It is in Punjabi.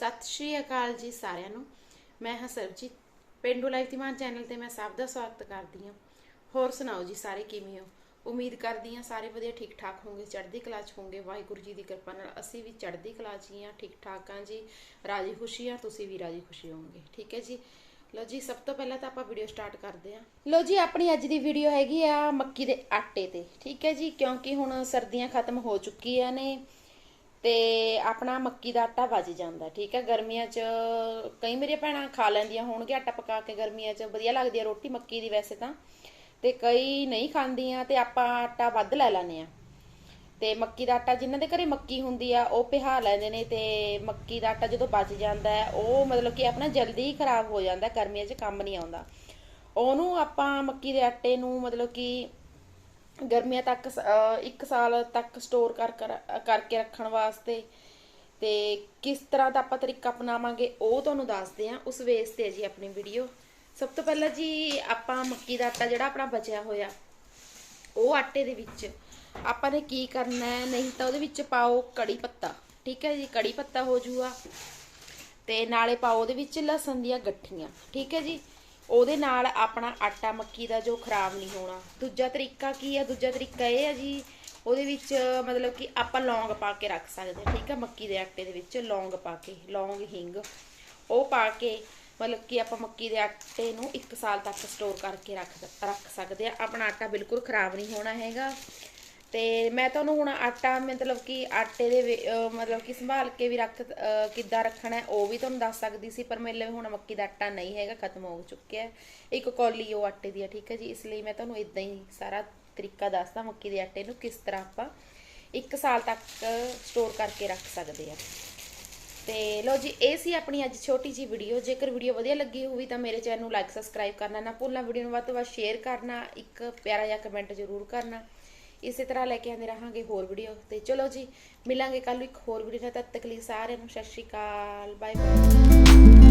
ਸਤਿ ਸ਼੍ਰੀ ਅਕਾਲ ਜੀ ਸਾਰਿਆਂ ਨੂੰ। ਮੈਂ ਹਾਂ ਸਰਬਜੀਤ। ਪਿੰਡੂ ਲਾਈਫ ਧੀਮਾਨ ਚੈਨਲ ਤੇ ਮੈਂ ਸਭ ਦਾ ਸਵਾਗਤ ਕਰਦੀ ਹਾਂ। ਹੋਰ ਸੁਣਾਓ ਜੀ ਸਾਰੇ ਕਿਵੇਂ ਹੋ? ਉਮੀਦ ਕਰਦੀ ਹਾਂ ਸਾਰੇ ਵਧੀਆ, ਠੀਕ ਠਾਕ ਹੋਵੋਗੇ ਚੜ੍ਹਦੀ ਕਲਾ 'ਚ ਹੋਵੋਗੇ ਵਾਹਿਗੁਰੂ ਜੀ ਦੀ ਕਿਰਪਾ ਨਾਲ ਅਸੀਂ ਵੀ ਚੜ੍ਹਦੀ ਕਲਾ 'ਚ ਹੀ ਹਾਂ, ਠੀਕ ਠਾਕ ਹਾਂ ਜੀ। ਰਾਜੀ ਖੁਸ਼ੀ ਹਾਂ, ਤੁਸੀਂ ਵੀ ਰਾਜੀ ਖੁਸ਼ੀ ਹੋਵੋਗੇ। ਠੀਕ ਹੈ ਜੀ। ਲੋ ਜੀ, ਸਭ ਤੋਂ ਪਹਿਲਾਂ ਤਾਂ ਆਪਾਂ ਵੀਡੀਓ ਸਟਾਰਟ ਕਰਦੇ ਹਾਂ। ਲੋ ਜੀ, ਆਪਣੀ ਅੱਜ ਦੀ ਵੀਡੀਓ ਹੈਗੀ ਆ ਮੱਕੀ ਦੇ ਆਟੇ ਤੇ। ਠੀਕ ਹੈ ਜੀ, ਕਿਉਂਕਿ ਹੁਣ ਸਰਦੀਆਂ ਖਤਮ ਹੋ ਚੁੱਕੀਆਂ ਨੇ। ਤੇ ਆਪਣਾ ਮੱਕੀ ਦਾ ਆਟਾ ਵੱਜ ਜਾਂਦਾ, ਠੀਕ ਹੈ? ਗਰਮੀਆਂ 'ਚ ਕਈ ਮੇਰੀਆਂ ਭੈਣਾਂ ਖਾ ਲੈਂਦੀਆਂ ਹੋਣਗੇ ਆਟਾ ਪਕਾ ਕੇ ਗਰਮੀਆਂ 'ਚ, ਵਧੀਆ ਲੱਗਦੀ ਹੈ ਰੋਟੀ ਮੱਕੀ ਦੀ ਵੈਸੇ ਤਾਂ। ਤੇ ਕਈ ਨਹੀਂ ਖਾਂਦੀਆਂ ਤੇ ਆਪਾਂ ਆਟਾ ਵੱਧ ਲੈ ਲੈਂਦੇ ਆ ਤੇ ਮੱਕੀ ਦਾ ਆਟਾ ਜਿਨ੍ਹਾਂ ਦੇ ਘਰੇ ਮੱਕੀ ਹੁੰਦੀ ਆ, ਉਹ ਪਿਹਾ ਲੈਂਦੇ ਨੇ ਤੇ ਮੱਕੀ ਦਾ ਆਟਾ ਜਦੋਂ ਬਚ ਜਾਂਦਾ ਹੈ ਉਹ ਮਤਲਬ ਕਿ ਆਪਣਾ ਜਲਦੀ ਹੀ ਖਰਾਬ ਹੋ ਜਾਂਦਾ, ਗਰਮੀਆਂ 'ਚ ਕੰਮ ਨਹੀਂ ਆਉਂਦਾ। ਉਹਨੂੰ ਆਪਾਂ ਮੱਕੀ ਦੇ ਆਟੇ ਨੂੰ ਮਤਲਬ ਕਿ ਗਰਮੀਆਂ ਤੱਕ ਸ- ਇੱਕ ਸਾਲ ਤੱਕ ਸਟੋਰ ਕਰ, ਕਰ- ਕਰਕੇ ਰੱਖਣ ਵਾਸਤੇ ਤੇ ਕਿਸ ਤਰ੍ਹਾਂ ਦਾ ਆਪਾਂ ਤਰੀਕਾ ਅਪਣਾਵਾਂਗੇ ਉਹ ਤੁਹਾਨੂੰ ਦੱਸਦੇ ਆ ਉਸ ਵੇਸ ਤੇ ਜੀ ਆਪਣੀ ਵੀਡੀਓ ਸਭ ਤੋਂ ਪਹਿਲਾਂ ਜੀ ਆਪਾਂ ਮੱਕੀ ਦਾ ਆਟਾ ਜਿਹੜਾ ਆਪਣਾ ਬਚਿਆ ਹੋਇਆ, ਉਹ ਆਟੇ ਦੇ ਵਿੱਚ ਆਪਾਂ ਨੇ ਕੀ ਕਰਨਾ ਹੈ? ਨਹੀਂ ਤਾਂ ਉਹਦੇ ਵਿੱਚ ਪਾਓ ਕੜੀ ਪੱਤਾ, ਠੀਕ ਹੈ ਜੀ? ਕੜੀ ਪੱਤਾ ਹੋ ਜੂਗਾ ਤੇ ਨਾਲੇ ਪਾਓ ਉਹਦੇ ਵਿੱਚ ਲਸਣ ਦੀਆਂ ਗੱਠੀਆਂ, ਠੀਕ ਹੈ ਜੀ? ਉਹਦੇ ਨਾਲ ਆਪਣਾ ਆਟਾ ਮੱਕੀ ਦਾ ਜੋ ਖਰਾਬ ਨਹੀਂ ਹੋਣਾ। ਦੂਜਾ ਤਰੀਕਾ ਕੀ ਆ? ਦੂਜਾ ਤਰੀਕਾ ਇਹ ਆ ਜੀ, ਉਹਦੇ ਵਿੱਚ ਮਤਲਬ ਕਿ ਆਪਾਂ ਲੌਂਗ ਪਾ ਕੇ ਰੱਖ ਸਕਦੇ ਹਾਂ, ਠੀਕ ਆ? ਮੱਕੀ ਦੇ ਆਟੇ ਦੇ ਵਿੱਚ ਲੌਂਗ ਪਾ ਕੇ, ਲੌਂਗ ਹਿੰਗ। ਉਹ ਪਾ ਕੇ ਮਤਲਬ ਕਿ ਆਪਾਂ ਮੱਕੀ ਦੇ ਆਟੇ ਨੂੰ 1 ਸਾਲ ਤੱਕ ਸਟੋਰ ਕਰਕੇ ਰੱਖ ਰੱਖ ਸਕਦੇ ਆ ਆਪਣਾ ਆਟਾ ਬਿਲਕੁਲ ਖਰਾਬ ਨਹੀਂ ਹੋਣਾ ਹੈਗਾ। ਤੇ ਮੈਂ ਤੁਹਾਨੂੰ ਹੁਣ ਆਟਾ ਮਤਲਬ ਕਿ ਆਟੇ ਦੇ ਮਤਲਬ ਕਿ ਸੰਭਾਲ ਕੇ ਵੀ ਰੱਖ ਕਿੱਦਾਂ ਰੱਖਣਾ ਉਹ ਵੀ ਤੁਹਾਨੂੰ ਦੱਸ ਸਕਦੀ ਸੀ, ਪਰ ਮੇਰੇ ਲਈ ਹੁਣ ਮੱਕੀ ਦਾ ਆਟਾ ਨਹੀਂ ਹੈਗਾ, ਖਤਮ ਹੋ ਚੁੱਕਿਆ ਇੱਕ ਕੌਲੀ ਉਹ ਆਟੇ ਦੀ ਹੈ, ਠੀਕ ਹੈ ਜੀ? ਇਸ ਲਈ ਮੈਂ ਤੁਹਾਨੂੰ ਇਦਾਂ ਹੀ ਸਾਰਾ ਤਰੀਕਾ ਦੱਸਦਾ ਮੱਕੀ ਦੇ ਆਟੇ ਨੂੰ ਕਿਸ ਤਰ੍ਹਾਂ ਆਪਾਂ 1 ਸਾਲ ਤੱਕ ਸਟੋਰ ਕਰਕੇ ਰੱਖ ਸਕਦੇ ਆ ਤੇ ਲੋ ਜੀ, ਇਹ ਸੀ ਆਪਣੀ ਅੱਜ ਛੋਟੀ ਜੀ ਵੀਡੀਓ। ਜੇਕਰ ਵੀਡੀਓ ਵਧੀਆ ਲੱਗੀ ਹੋਵੇ ਤਾਂ ਮੇਰੇ ਚੈਨਲ ਨੂੰ ਲਾਈਕ, ਸਬਸਕ੍ਰਾਈਬ ਕਰਨਾ ਨਾ ਭੁੱਲਣਾ। ਵੀਡੀਓ ਨੂੰ ਵੱਧ ਤੋਂ ਵੱਧ ਸ਼ੇਅਰ ਕਰਨਾ, ਇੱਕ ਪਿਆਰਾ ਜਿਹਾ ਕਮੈਂਟ ਜ਼ਰੂਰ ਕਰਨਾ। ਇਸੇ ਤਰ੍ਹਾਂ ਲੈ ਕੇ ਆਉਂਦੇ ਰਹਾਂਗੇ ਹੋਰ ਵੀਡੀਓ ਤੇ। ਚਲੋ ਜੀ, ਮਿਲਾਂਗੇ ਕੱਲ ਨੂੰ ਇੱਕ ਹੋਰ ਵੀਡੀਓ ਨਾਲ। ਤਦ ਤੱਕ ਲਈ ਸਾਰਿਆਂ ਨੂੰ ਸਤਿ ਸ਼੍ਰੀ ਅਕਾਲ ਬਾਏ ਬਾਏ